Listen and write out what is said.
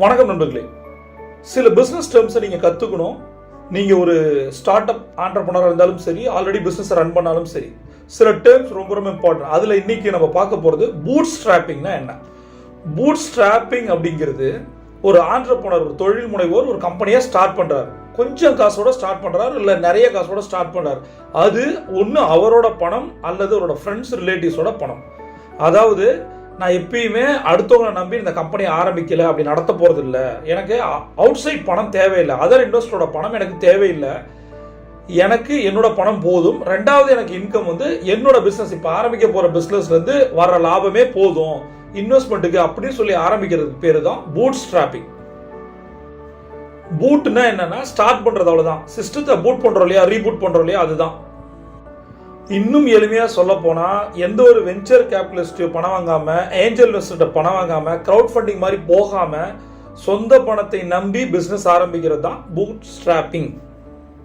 வணக்கம் நண்பர்களே. சில பிஸ்னஸ் டேர்ம்ஸை நீங்கள் கற்றுக்கணும் நீங்கள் ஒரு ஸ்டார்ட் அப் ஆண்டர்பனராக இருந்தாலும் சரி ஆல்ரெடி பிஸ்னஸ் ரன் பண்ணாலும் சரி சில டேர்ம்ஸ் ரொம்ப ரொம்ப இம்பார்ட்டன்ட் அதில் இன்னைக்கு நம்ம பார்க்க போகிறது பூட் ஸ்ட்ராப்பிங்னா என்ன? பூட் ஸ்ட்ராப்பிங் அப்படிங்கிறது ஒரு ஆண்டர்பனர் ஒரு தொழில் முனைவோர் ஒரு கம்பெனியாக ஸ்டார்ட் பண்ணுறாரு கொஞ்சம் காசோட ஸ்டார்ட் பண்ணுறாரு இல்லை நிறைய காசோட ஸ்டார்ட் பண்ணுறாரு அது ஒன்று அவரோட பணம் அல்லது அவரோட ஃப்ரெண்ட்ஸ் ரிலேட்டிவ்ஸோட பணம். அதாவது நான் எப்பயுமே அடுத்தவங்களை நம்பி இந்த கம்பெனியை ஆரம்பிக்கல அப்படி நடத்த போகிறது இல்லை எனக்கு அவுட் சைட் பணம் தேவையில்லை. அதர் இன்வெஸ்டரோட பணம் எனக்கு தேவையில்லை. எனக்கு என்னோட பணம் போதும். ரெண்டாவது எனக்கு இன்கம் வந்து என்னோட பிஸ்னஸ் இப்போ ஆரம்பிக்க போகிற பிஸ்னஸ்லேருந்து வர வர்ற லாபமே போதும். இன்வெஸ்ட்மெண்ட்டுக்கு அப்படின்னு சொல்லி ஆரம்பிக்கிறது பேர் தான் பூட் ஸ்ட்ராப்பிங் பூட்னா என்னன்னா ஸ்டார்ட் பண்ணுறது அவ்வளோதான் சிஸ்டத்தை பூட் பண்ணுறோம் இல்லையா? ரீபூட் பண்ணுறோம் இல்லையா? அதுதான். இன்னும் எளிமையாக சொல்ல போனால் எந்த ஒரு வெஞ்சர் கேபிட்டலிஸ்ட் பணம் வாங்காமல் ஏஞ்சல் இன்வெஸ்டர் பணம் வாங்காமல் க்ரௌட் ஃபண்டிங் மாதிரி போகாமல் சொந்த பணத்தை நம்பி பிஸ்னஸ் ஆரம்பிக்கிறது தான் பூட் ஸ்ட்ராப்பிங்